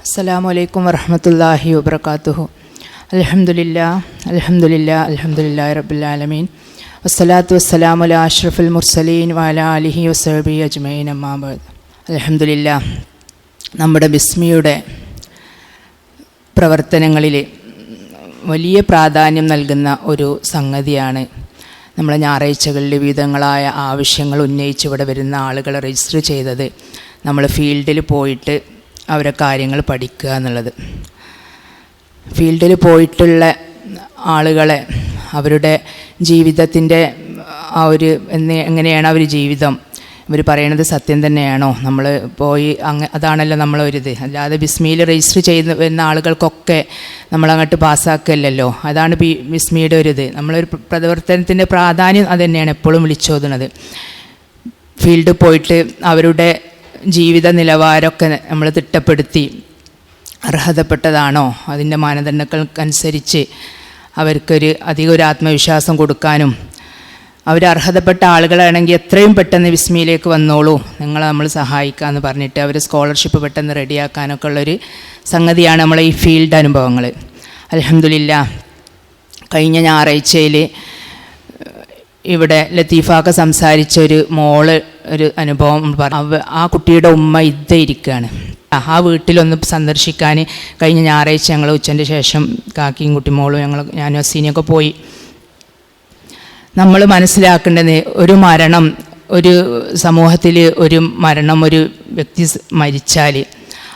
അസ്സലാമു വലൈക്കും വർഹമത്തല്ലാഹി വബർക്കാത്തുഹു അൽഹംദുലില്ലാ അൽഹംദുലില്ലാ അൽഹംദുലില്ലാ റബുലാലമീൻ വസ്സലാത്തു അലാ അഷ്റഫുൽ മുർസലീൻ വാല അലിഹി വസബി അജ്മൈൻ അമ്മാബാദ് അൽഹംദുലില്ലാ നമ്മുടെ ബിസ്മിയുടെ പ്രവർത്തനങ്ങളിൽ വലിയ പ്രാധാന്യം നൽകുന്ന ഒരു സംഗതിയാണ് നമ്മളെ ഞായറാഴ്ചകളിൽ വിവിധങ്ങളായ ആവശ്യങ്ങൾ ഉന്നയിച്ച് ഇവിടെ വരുന്ന ആളുകളെ രജിസ്റ്റർ ചെയ്തത്. നമ്മൾ ഫീൽഡിൽ പോയിട്ട് അവരെ കാര്യങ്ങൾ പഠിക്കുക എന്നുള്ളത്. ഫീൽഡിൽ പോയിട്ടുള്ള ആളുകളെ അവരുടെ ജീവിതത്തിന്റെ ആ ഒരു എങ്ങനെയാണ് അവർ ജീവിതം? ഇവർ പറയണത് സത്യം തന്നെയാണോ? നമ്മൾ പോയി അങ്ങ് അതാണല്ലോ നമ്മളൊരിത്. അല്ലാതെ ബിസ്മിയിൽ രജിസ്റ്റർ ചെയ്ത് വരുന്ന ആളുകൾക്കൊക്കെ നമ്മളങ്ങോട്ട് പാസ്സാക്കല്ലല്ലോ. അതാണ് ബി ബിസ്മിയുടെ ഒരിത്. നമ്മളൊരു പ്രവർത്തനത്തിന്റെ പ്രാധാന്യം അതുതന്നെയാണ് എപ്പോഴും വിളിച്ചോതുന്നത്. ഫീൽഡിൽ പോയിട്ട് അവരുടെ ജീവിത നിലവാരമൊക്കെ നമ്മൾ തിട്ടപ്പെടുത്തി അർഹതപ്പെട്ടതാണോ? അതിന്റെ മാനദണ്ഡങ്ങൾക്കനുസരിച്ച് അവർക്കൊരു അധിക ഒരു ആത്മവിശ്വാസം കൊടുക്കാനും അവർ അർഹതപ്പെട്ട ആളുകളാണെങ്കിൽ എത്രയും പെട്ടെന്ന് വിസ്മിയിലേക്ക് വന്നോളൂ. നിങ്ങളെ നമ്മൾ സഹായിക്കാമെന്ന് പറഞ്ഞിട്ട് അവർ സ്കോളർഷിപ്പ് പെട്ടെന്ന് റെഡിയാക്കാനൊക്കെ ഉള്ളൊരു സംഗതിയാണ് നമ്മളെ ഈ ഫീൽഡ് അനുഭവങ്ങൾ അലഹമില്ല കഴിഞ്ഞ ഞായറാഴ്ചയിൽ ഇവിടെ ലത്തീഫാക്ക സംസാരിച്ച ഒരു മോൾ ഒരു അനുഭവം പറഞ്ഞു. ആ കുട്ടിയുടെ ഉമ്മ ഇതേ ഇരിക്കുകയാണ് ആ, വീട്ടിലൊന്ന് സന്ദർശിക്കാൻ കഴിഞ്ഞ ഞായറാഴ്ച ഞങ്ങൾ ഉച്ചന്റെ ശേഷം കാക്കിയും കുട്ടിമോളും ഞങ്ങൾ ഞാനും അസീനിയൊക്കെ പോയി. നമ്മൾ മനസ്സിലാക്കേണ്ടത് ഒരു മരണം ഒരു സമൂഹത്തിൽ ഒരു മരണം ഒരു വ്യക്തി മരിച്ചാൽ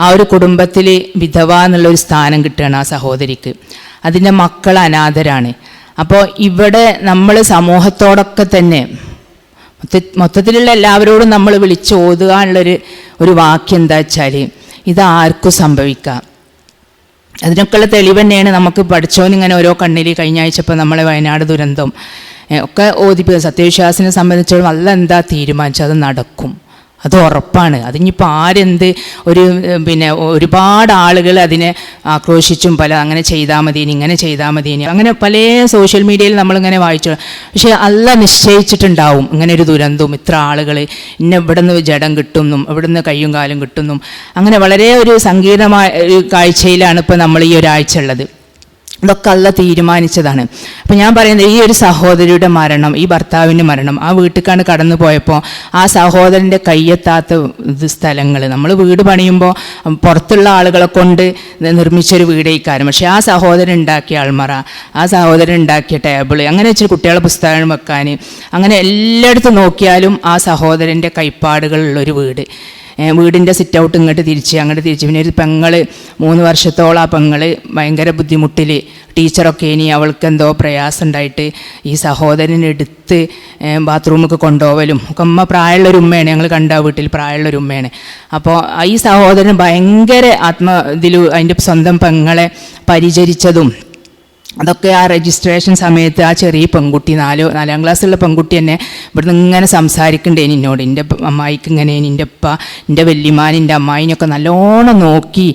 ആ ഒരു കുടുംബത്തിൽ വിധവ എന്നുള്ളൊരു സ്ഥാനം കിട്ടുകയാണ് ആ സഹോദരിക്ക്. അതിന്റെ മക്കൾ അനാഥരാണ്. അപ്പോൾ ഇവിടെ നമ്മൾ സമൂഹത്തോടൊക്കെ തന്നെ മൊത്ത മൊത്തത്തിലുള്ള എല്ലാവരോടും നമ്മൾ വിളിച്ച് ഓതുകാനുള്ളൊരു ഒരു വാക്യം എന്താ വെച്ചാൽ ഇതാർക്കും സംഭവിക്കാം. അതിനൊക്കെയുള്ള തെളിവ് തന്നെയാണ് നമുക്ക് പഠിച്ചോന്നിങ്ങനെ ഓരോ കണ്ണിൽ കഴിഞ്ഞ ആഴ്ച ഇപ്പോൾ നമ്മളെ വയനാട് ദുരന്തം ഒക്കെ ഓതിപ്പിക്കുക സത്യവിശ്വാസിനെ സംബന്ധിച്ചോളം അല്ല എന്താ തീരുമാനിച്ചത്? നടക്കും. അത് ഉറപ്പാണ്. അതിനിപ്പോൾ ആരെന്ത് ഒരു പിന്നെ ഒരുപാട് ആളുകൾ അതിനെ ആക്രോശിച്ചും പല അങ്ങനെ ചെയ്താൽ മതി ഇങ്ങനെ ചെയ്താൽ മതി അങ്ങനെ പല സോഷ്യൽ മീഡിയയിൽ നമ്മളിങ്ങനെ വായിച്ചു. പക്ഷേ അല്ല നിശ്ചയിച്ചിട്ടുണ്ടാവും ഇങ്ങനെ ഒരു ദുരന്തവും. ഇത്ര ആളുകൾ ഇന്ന ഇവിടെ നിന്ന് ജഡം കിട്ടുന്നും ഇവിടെ നിന്ന് കയ്യും കാലും കിട്ടുന്നും. അങ്ങനെ വളരെ ഒരു സങ്കീർണമായ ഒരു കാഴ്ചയിലാണ് ഇപ്പോൾ നമ്മൾ ഈ ഒരാഴ്ച ഉള്ളത്. ഇതൊക്കെ അല്ല തീരുമാനിച്ചതാണ്. അപ്പം ഞാൻ പറയുന്നത് ഈ ഒരു സഹോദരിയുടെ മരണം ഈ ഭർത്താവിന്റെ മരണം ആ വീട്ടിലേക്കാണ് കടന്നു പോയപ്പോൾ ആ സഹോദരന്റെ കയ്യെത്താത്ത ഇത് സ്ഥലങ്ങൾ നമ്മൾ വീട് പണിയുമ്പോൾ പുറത്തുള്ള ആളുകളെ കൊണ്ട് നിർമ്മിച്ചൊരു വീടേക്കാരും പക്ഷേ ആ സഹോദരൻ ഉണ്ടാക്കിയ ആൾമറ ആ സഹോദരൻ ഉണ്ടാക്കിയ ടേബിൾ അങ്ങനെ വെച്ചിട്ട് കുട്ടികളെ പുസ്തകം വെക്കാൻ അങ്ങനെ എല്ലായിടത്തും നോക്കിയാലും ആ സഹോദരന്റെ കൈപ്പാടുകളുള്ളൊരു വീട്. വീടിന്റെ സിറ്റ് ഔട്ട് ഇങ്ങോട്ട് തിരിച്ച് അങ്ങോട്ട് തിരിച്ച്. പിന്നെ ഒരു പെങ്ങൾ മൂന്ന് വർഷത്തോളം ആ പെങ്ങൾ ഭയങ്കര ബുദ്ധിമുട്ടിൽ ടീച്ചറൊക്കെ ഇനി അവൾക്ക് എന്തോ പ്രയാസം ഉണ്ടായിട്ട് ഈ സഹോദരനെടുത്ത് ബാത്റൂമൊക്കെ കൊണ്ടുപോകലും ഒക്കെ അമ്മ പ്രായമുള്ളൊരു ഉമ്മയാണ് ഞങ്ങൾ കണ്ട വീട്ടിൽ പ്രായമുള്ളൊരു ഉമ്മയാണ്. അപ്പോൾ ഈ സഹോദരൻ ഭയങ്കര ആത്മ ഇതിൽ അതിന്റെ സ്വന്തം പെങ്ങളെ പരിചരിച്ചതും അതൊക്കെ ആ രജിസ്ട്രേഷൻ സമയത്ത് ആ ചെറിയ പെൺകുട്ടി നാലോ നാലാം ക്ലാസ്സുള്ള പെൺകുട്ടി തന്നെ ഇവിടുന്ന് ഇങ്ങനെ സംസാരിക്കണ്ടേ എന്നോട് എന്റെ അമ്മായിക്ക് ഇങ്ങനെ എന്റെ ഉപ്പ എന്റെ വല്യമാൻ എന്റെ അമ്മായിനൊക്കെ നല്ലോണം നോക്കി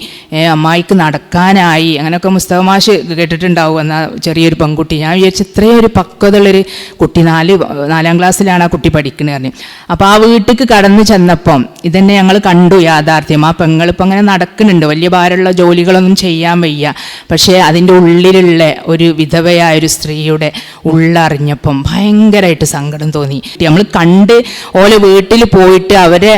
അമ്മായിക്ക് നടക്കാനായി. അങ്ങനെയൊക്കെ മുസ്തഫ മാഷ് കേട്ടിട്ടുണ്ടാവും. എന്ന ചെറിയൊരു പെൺകുട്ടി. ഞാൻ വിചാരിച്ചു ഇത്രയും ഒരു പക്വതയുള്ളൊരു കുട്ടി നാല് നാലാം ക്ലാസ്സിലാണ് ആ കുട്ടി പഠിക്കുന്നത് പറഞ്ഞു. അപ്പോൾ ആ വീട്ടിലേക്ക് കടന്നു ചെന്നപ്പം ഇതന്നെ ഞങ്ങൾ കണ്ടു യാഥാർത്ഥ്യം. ആ പെങ്ങളിപ്പോൾ അങ്ങനെ നടക്കുന്നുണ്ട്. വലിയ ഭാരമുള്ള ജോലികളൊന്നും ചെയ്യാൻ വയ്യ. പക്ഷേ അതിന്റെ ഉള്ളിലുള്ള ഒരു വിധവയായ ഒരു സ്ത്രീയുടെ ഉള്ളറിഞ്ഞപ്പം ഭയങ്കരമായിട്ട് സങ്കടം തോന്നി. നമ്മൾ കണ്ട് ഓലെ വീട്ടിൽ പോയിട്ട് അവരെ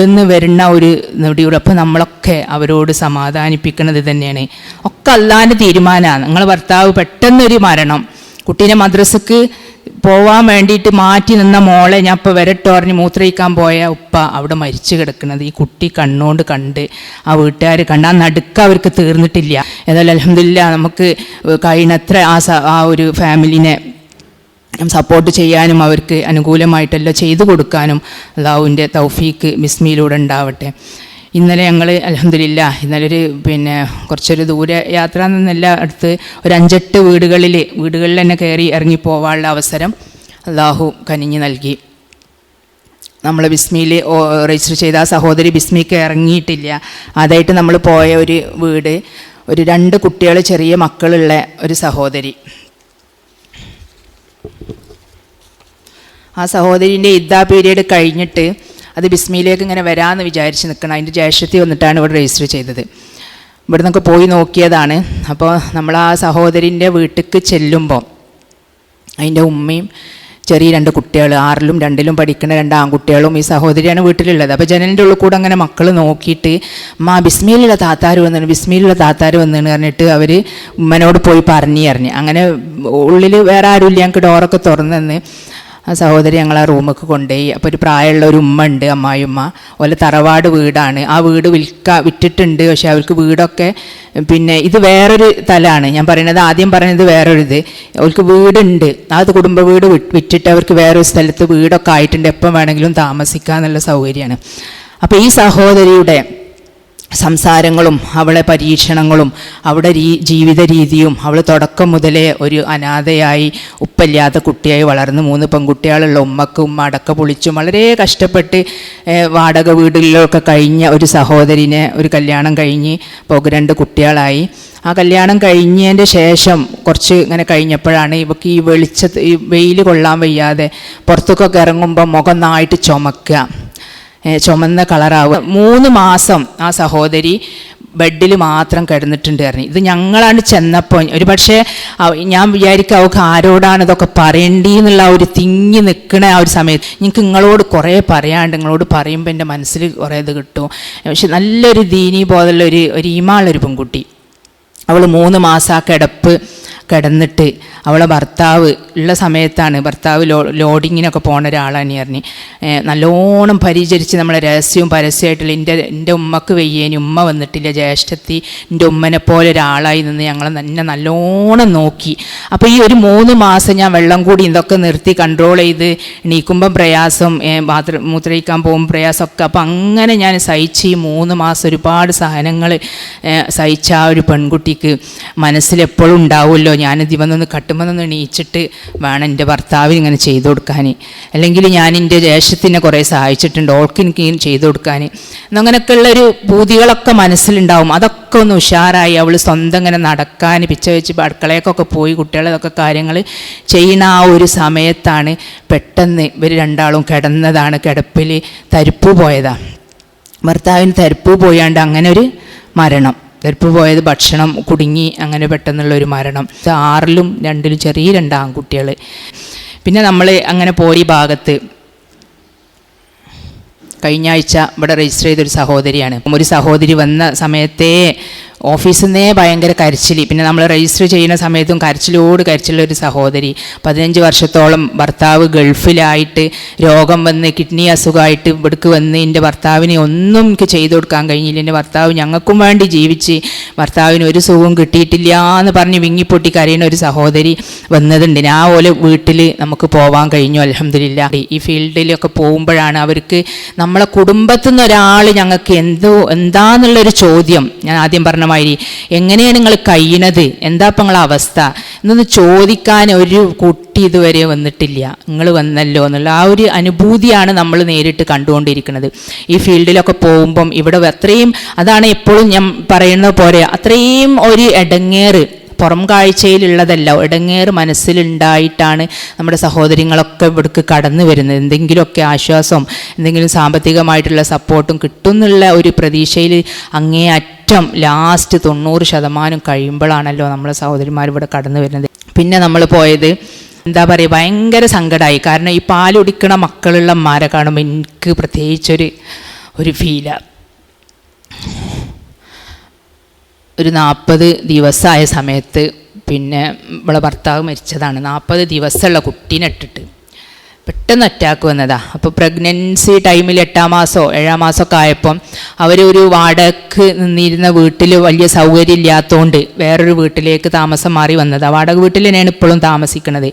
നിന്ന് വരുന്ന ഒരു നെടിയുടെ അപ്പം നമ്മളൊക്കെ അവരോട് സമാധാനിപ്പിക്കുന്നത് തന്നെയാണ്. ഒക്കെ അല്ലാണ്ട് തീരുമാനമാണ് നിങ്ങളെ ഭർത്താവ് പെട്ടെന്നൊരു മരണം. കുട്ടീനെ മദ്രസക്ക് പോവാൻ വേണ്ടിയിട്ട് മാറ്റി നിന്ന മോളെ ഞാൻ ഇപ്പോൾ വരട്ടോ പറഞ്ഞ് മൂത്രയിക്കാൻ പോയ ഉപ്പ അവിടെ മരിച്ചു കിടക്കുന്നത്. ഈ കുട്ടി കണ്ണുകൊണ്ട് കണ്ട് ആ വീട്ടുകാർ കണ്ട്. ആ നടുക്ക് അവർക്ക് തീർന്നിട്ടില്ല. ഏതായാലും അലഹമില്ല നമുക്ക് കഴിയുന്നത്ര ആ സ ആ ഒരു ഫാമിലിനെ സപ്പോർട്ട് ചെയ്യാനും അവർക്ക് അനുകൂലമായിട്ടെല്ലാം ചെയ്തു കൊടുക്കാനും അള്ളാഹുവിന്റെ തൗഫീക്ക് ബിസ്മിയിലൂടെ ഉണ്ടാവട്ടെ. ഇന്നലെ ഞങ്ങൾ അലഹമില്ല ഇന്നലെ ഒരു പിന്നെ കുറച്ചൊരു ദൂര യാത്ര എന്നല്ല അടുത്ത് ഒരു അഞ്ചെട്ട് വീടുകളിൽ വീടുകളിൽ തന്നെ കയറി ഇറങ്ങി പോകാനുള്ള അവസരം അള്ളാഹു കനിഞ്ഞ് നൽകി. നമ്മൾ ബിസ്മിയിൽ രജിസ്റ്റർ ചെയ്ത ആ സഹോദരി ബിസ്മിക്ക് ഇറങ്ങിയിട്ടില്ല. അതായിട്ട് നമ്മൾ പോയ ഒരു വീട് ഒരു രണ്ട് കുട്ടികൾ ചെറിയ മക്കളുള്ള ഒരു സഹോദരി. ആ സഹോദരിന്റെ ഇദ്ദാ പീരീഡ് കഴിഞ്ഞിട്ട് അത് ബിസ്മിയിലേക്ക് ഇങ്ങനെ വരാമെന്ന് വിചാരിച്ച് നിൽക്കണം. അതിന്റെ ജ്യേഷ്ഠത്തിൽ വന്നിട്ടാണ് ഇവിടെ രജിസ്റ്റർ ചെയ്തത്. ഇവിടെ നിന്നൊക്കെ പോയി നോക്കിയതാണ്. അപ്പോൾ നമ്മൾ ആ സഹോദരിന്റെ വീട്ടിലേക്ക് ചെല്ലുമ്പോൾ അതിന്റെ ഉമ്മയും ചെറിയ രണ്ട് കുട്ടികൾ ആറിലും രണ്ടിലും പഠിക്കുന്ന രണ്ട് ആൺകുട്ടികളും ഈ സഹോദരിയാണ് വീട്ടിലുള്ളത്. അപ്പോൾ ജനലിന്റെ ഉള്ളിൽ കൂടെ അങ്ങനെ മക്കൾ നോക്കിയിട്ട് മാ ബിസ്മിയിലുള്ള താത്താർ വന്നു ബിസ്മിയിലുള്ള താത്താർ വന്നു പറഞ്ഞിട്ട് അവർ ഉമ്മനോട് പോയി പറഞ്ഞു അറിഞ്ഞ് അങ്ങനെ ഉള്ളിൽ വേറെ ആരുമില്ല ഞങ്ങൾക്ക് ഡോറൊക്കെ തുറന്നു ആ സഹോദരി ഞങ്ങൾ ആ റൂമൊക്കെ കൊണ്ടുപോയി. അപ്പോൾ ഒരു പ്രായമുള്ള ഒരു ഉമ്മ ഉണ്ട് അമ്മായിമ്മ ഓലെ തറവാട് വീടാണ്. ആ വീട് വിൽക്ക വിറ്റിട്ടുണ്ട്. പക്ഷേ അവർക്ക് വീടൊക്കെ പിന്നെ ഇത് വേറൊരു തലാണ്. ഞാൻ പറയുന്നത് ആദ്യം പറയുന്നത് വേറൊരു ഇത്. അവർക്ക് വീടുണ്ട്. അത് കുടുംബ വീട് വിറ്റ് വിറ്റിട്ട് അവർക്ക് വേറൊരു സ്ഥലത്ത് വീടൊക്കെ ആയിട്ടുണ്ട്. എപ്പം വേണമെങ്കിലും താമസിക്കാന്നുള്ള സൗകര്യമാണ്. അപ്പോൾ ഈ സഹോദരിയുടെ സംസാരങ്ങളും അവളെ പരീക്ഷണങ്ങളും അവളുടെ രീ ജീവിത രീതിയും അവൾ തുടക്കം മുതലേ ഒരു അനാഥയായി ഉപ്പല്ലാത്ത കുട്ടിയായി വളർന്ന് മൂന്ന് പെൺകുട്ടികളുള്ള ഉമ്മക്ക് ഉമ്മ അടക്ക പൊളിച്ചും വളരെ കഷ്ടപ്പെട്ട് വാടക വീടുകളിലൊക്കെ കഴിഞ്ഞ ഒരു സഹോദരിനെ ഒരു കല്യാണം കഴിഞ്ഞ് ഇപ്പോൾ രണ്ട് കുട്ടികളായി. ആ കല്യാണം കഴിഞ്ഞതിന്റെ ശേഷം കുറച്ച് ഇങ്ങനെ കഴിഞ്ഞപ്പോഴാണ് ഇവക്ക് ഈ വെളിച്ചത്ത് ഈ വെയിൽ കൊള്ളാൻ വയ്യാതെ പുറത്തൊക്കെ ഇറങ്ങുമ്പോൾ മുഖം നന്നായിട്ട് ചുമക്കുക. ചുമന്ന കളറാവുക. മൂന്ന് മാസം ആ സഹോദരി ബെഡിൽ മാത്രം കിടന്നിട്ടുണ്ട് പറഞ്ഞു. ഇത് ഞങ്ങളാണ് ചെന്നപ്പോൾ ഒരു പക്ഷേ ഞാൻ വിചാരിക്കും അവൾക്ക് ആരോടാണ് ഇതൊക്കെ പറയേണ്ടി എന്നുള്ള ഒരു തിങ്ങി നിൽക്കണ ആ ഒരു സമയത്ത്. നിങ്ങൾക്ക് നിങ്ങളോട് കുറേ പറയാണ്ട് നിങ്ങളോട് പറയുമ്പോൾ എന്റെ മനസ്സിൽ കുറേ ഇത് കിട്ടും. പക്ഷെ നല്ലൊരു ദീനീ ബോധമുള്ള ഒരു ഒരു ഈമാളൊരു പെൺകുട്ടി. അവൾ മൂന്ന് മാസം ആ കിടപ്പ് കിടന്നിട്ട് അവളെ ഭർത്താവ് ഉള്ള സമയത്താണ് ഭർത്താവ് ലോ ലോഡിങ്ങിനൊക്കെ പോണ ഒരാളാണ് പറഞ്ഞ്. നല്ലോണം പരിചരിച്ച് നമ്മളെ രഹസ്യവും പരസ്യമായിട്ടുള്ള എന്റെ എന്റെ ഉമ്മക്ക് വെയ്യേനി ഉമ്മ വന്നിട്ടില്ല ജ്യേഷ്ഠത്തി എന്റെ ഉമ്മനെ പോലെ ഒരാളായി നിന്ന് ഞങ്ങൾ എന്നെ നല്ലോണം നോക്കി. അപ്പോൾ ഈ ഒരു മൂന്ന് മാസം ഞാൻ വെള്ളം കൂടി ഇതൊക്കെ നിർത്തി കൺട്രോൾ ചെയ്ത് എണീക്കുമ്പം പ്രയാസം ബാത്റൂം മൂത്രയിക്കാൻ പോകുമ്പോൾ പ്രയാസമൊക്കെ. അപ്പം അങ്ങനെ ഞാൻ സഹിച്ച് ഈ മൂന്ന് മാസം ഒരുപാട് സഹനങ്ങൾ സഹിച്ച ആ ഒരു പെൺകുട്ടിക്ക് മനസ്സിലെപ്പോഴും ഉണ്ടാവുമല്ലോ ഞാൻ ദിവന്നൊന്ന് കട്ടുമെന്നൊന്ന് എണീച്ചിട്ട് വേണം എന്റെ ഭർത്താവിന് ഇങ്ങനെ ചെയ്തു കൊടുക്കാൻ. അല്ലെങ്കിൽ ഞാൻ എന്റെ ജ്യേഷ്ഠത്തിനെ കുറേ സഹായിച്ചിട്ടുണ്ട്. ഓൾക്ക് എനിക്ക് ചെയ്തു കൊടുക്കാൻ. എന്നങ്ങനെയൊക്കെയുള്ളൊരു ഭൂതികളൊക്കെ മനസ്സിലുണ്ടാവും. അതൊക്കെ ഒന്ന് ഉഷാറായി അവൾ സ്വന്തം ഇങ്ങനെ നടക്കാൻ പിച്ച വെച്ച് അടുക്കളയൊക്കെ പോയി കുട്ടികളതൊക്കെ കാര്യങ്ങൾ ചെയ്യുന്ന ആ ഒരു സമയത്താണ് പെട്ടെന്ന് ഇവർ രണ്ടാളും കിടന്നതാണ് കിടപ്പിൽ തരിപ്പ് പോയതാണ് ഭർത്താവിന് തരിപ്പ് പോയാണ്ട് അങ്ങനെ ഒരു മരണം. തരിപ്പ് പോയത് ഭക്ഷണം കുടുങ്ങി അങ്ങനെ പെട്ടെന്നുള്ള ഒരു മരണം ആറിലും രണ്ടിലും ചെറിയ രണ്ട് ആൺകുട്ടികൾ പിന്നെ നമ്മൾ അങ്ങനെ പോയി ഭാഗത്ത് കഴിഞ്ഞ ആഴ്ച ഇവിടെ രജിസ്റ്റർ ചെയ്തൊരു സഹോദരിയാണ്. ഒരു സഹോദരി വന്ന സമയത്തേ ഓഫീസിൽ നിന്നേ ഭയങ്കര കരച്ചിൽ പിന്നെ നമ്മൾ രജിസ്റ്റർ ചെയ്യുന്ന സമയത്തും കരച്ചിലോട് കരച്ചിലുള്ള ഒരു സഹോദരി. പതിനഞ്ച് വർഷത്തോളം ഭർത്താവ് ഗൾഫിലായിട്ട് രോഗം വന്ന് കിഡ്നി അസുഖമായിട്ട് ഇവിടേക്ക് വന്ന് എന്റെ ഭർത്താവിനെ ഒന്നും എനിക്ക് ചെയ്തു കൊടുക്കാൻ കഴിഞ്ഞില്ല. എന്റെ ഭർത്താവ് ഞങ്ങൾക്കും വേണ്ടി ജീവിച്ച് ഭർത്താവിന് ഒരു സുഖവും കിട്ടിയിട്ടില്ല എന്ന് പറഞ്ഞ് വിങ്ങിപ്പൊട്ടി കരയുന്ന ഒരു സഹോദരി വന്നതുണ്ട്. ഞാൻ പോലെ വീട്ടിൽ നമുക്ക് പോവാൻ കഴിഞ്ഞു അലഹമില്ല ഈ ഫീൽഡിലൊക്കെ പോകുമ്പോഴാണ് അവർക്ക് നമ്മളെ കുടുംബത്തിൽ നിന്ന് ഒരാൾ ഞങ്ങൾക്ക് എന്തോ എന്താന്നുള്ളൊരു ചോദ്യം ഞാൻ ആദ്യം പറഞ്ഞ മാതിരി എങ്ങനെയാണ് നിങ്ങൾ കഴിയണത്? എന്താ ഇപ്പം നിങ്ങളെ അവസ്ഥ? എന്നൊന്ന് ചോദിക്കാൻ ഒരു കുട്ടി ഇതുവരെ വന്നിട്ടില്ല. നിങ്ങൾ വന്നല്ലോ എന്നുള്ള ആ ഒരു അനുഭൂതിയാണ് നമ്മൾ നേരിട്ട് കണ്ടുകൊണ്ടിരിക്കുന്നത്. ഈ ഫീൽഡിലൊക്കെ പോകുമ്പം ഇവിടെ അത്രയും അതാണ് എപ്പോഴും ഞാൻ പറയുന്നത് പോലെ അത്രയും ഒരു ഇടങ്ങേറ് പുറം കാഴ്ചയിലുള്ളതല്ല ഇടങ്ങേറ് മനസ്സിലുണ്ടായിട്ടാണ് നമ്മുടെ സഹോദരങ്ങളൊക്കെ ഇവിടേക്ക് കടന്നു വരുന്നത്. എന്തെങ്കിലുമൊക്കെ ആശ്വാസം എന്തെങ്കിലും സാമ്പത്തികമായിട്ടുള്ള സപ്പോർട്ടും കിട്ടുന്നുള്ള ഒരു പ്രതീക്ഷയിൽ അങ്ങേ അറ്റം ലാസ്റ്റ് തൊണ്ണൂറ് ശതമാനം കഴിയുമ്പോഴാണല്ലോ നമ്മളെ സഹോദരിമാർ ഇവിടെ കടന്നു വരുന്നത്. പിന്നെ നമ്മൾ പോയത് എന്താ പറയുക ഭയങ്കര സങ്കടമായി. കാരണം ഈ പാലുടിക്കണ മക്കളുള്ള മാരെ കാണുമ്പോൾ എനിക്ക് പ്രത്യേകിച്ചൊരു ഒരു ഫീലാണ് ഒരു നാൽപ്പത് ദിവസമായ സമയത്ത് പിന്നെ ഇവളെ ഭർത്താവ് മരിച്ചതാണ്. നാൽപ്പത് ദിവസമുള്ള കുട്ടീനെ ഇട്ടിട്ട്. പെട്ടെന്ന് അറ്റാക്ക് വന്നതാ. അപ്പോൾ പ്രഗ്നൻസി ടൈമിൽ എട്ടാം മാസമോ ഏഴാം മാസമൊക്കെ ആയപ്പം അവരൊരു വാടക നിന്നിരുന്ന വീട്ടിൽ വലിയ സൗകര്യം ഇല്ലാത്തതുകൊണ്ട് വേറൊരു വീട്ടിലേക്ക് താമസം മാറി വന്നതാ. വാടക വീട്ടിൽ തന്നെയാണ് ഇപ്പോഴും താമസിക്കുന്നത്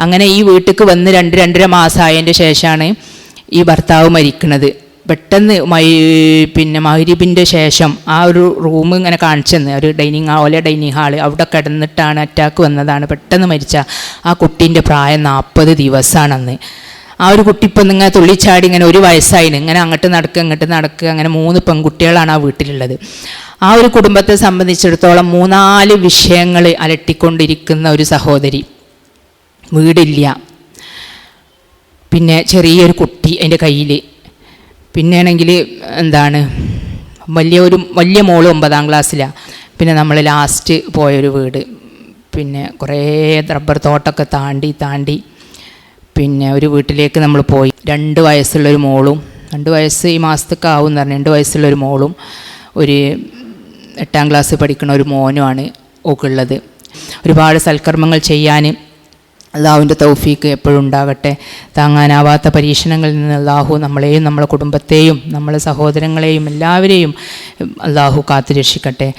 അങ്ങനെ ഈ വീട്ടിലേക്ക് വന്ന് രണ്ട് രണ്ടര മാസമായതിന്റെ ശേഷമാണ് ഈ ഭർത്താവ് മരിക്കുന്നത് പെട്ടെന്ന് മൈ പിന്നെ മഹരീബിന്റെ ശേഷം ആ ഒരു റൂം ഇങ്ങനെ കാണിച്ചെന്ന് ഒരു ഡൈനിങ് ഹാൾ ഡൈനിങ് ഹാൾ അവിടെ കിടന്നിട്ടാണ് അറ്റാക്ക് വന്നതാണ്. പെട്ടെന്ന് മരിച്ച ആ കുട്ടീന്റെ പ്രായം നാൽപ്പത് ദിവസമാണെന്ന് ആ ഒരു കുട്ടി ഇപ്പം ഇങ്ങനെ തുള്ളിച്ചാടി ഇങ്ങനെ ഒരു വയസ്സായി ഇങ്ങനെ അങ്ങോട്ട് നടക്കുക ഇങ്ങോട്ട് നടക്കുക അങ്ങനെ മൂന്ന് പെൺകുട്ടികളാണ് ആ വീട്ടിലുള്ളത്. ആ ഒരു കുടുംബത്തെ സംബന്ധിച്ചിടത്തോളം മൂന്നാൽ വിഷയങ്ങൾ അലട്ടിക്കൊണ്ടിരിക്കുന്ന ഒരു സഹോദരി. വീടില്ല. പിന്നെ ചെറിയൊരു കുട്ടി അതിന്റെ കയ്യിൽ പിന്നെയാണെങ്കിൽ എന്താണ് വലിയ ഒരു വലിയ മോൾ ഒമ്പതാം ക്ലാസ്സിലാണ് പിന്നെ നമ്മൾ ലാസ്റ്റ് പോയൊരു വീട്. പിന്നെ കുറേ റബ്ബർ തോട്ടമൊക്കെ താണ്ടി താണ്ടി. പിന്നെ ഒരു വീട്ടിലേക്ക് നമ്മൾ പോയി. രണ്ട് വയസ്സുള്ളൊരു മോളും രണ്ട് വയസ്സ് ഈ മാസത്തൊക്കെ ആവും എന്ന് പറഞ്ഞു രണ്ട് വയസ്സുള്ളൊരു മോളും ഒരു എട്ടാം ക്ലാസ് പഠിക്കുന്ന ഒരു മോനുമാണ് ഓക്കുള്ളത്. ഒരുപാട് സൽക്കർമ്മങ്ങൾ ചെയ്യാൻ അള്ളാഹുവിന്റെ തൗഫീക്ക് എപ്പോഴും ഉണ്ടാകട്ടെ. താങ്ങാനാവാത്ത പരീക്ഷണങ്ങളിൽ നിന്ന് അള്ളാഹു നമ്മളെയും നമ്മളെ കുടുംബത്തെയും നമ്മളെ സഹോദരങ്ങളെയും എല്ലാവരെയും അള്ളാഹു കാത്തു രക്ഷിക്കട്ടെ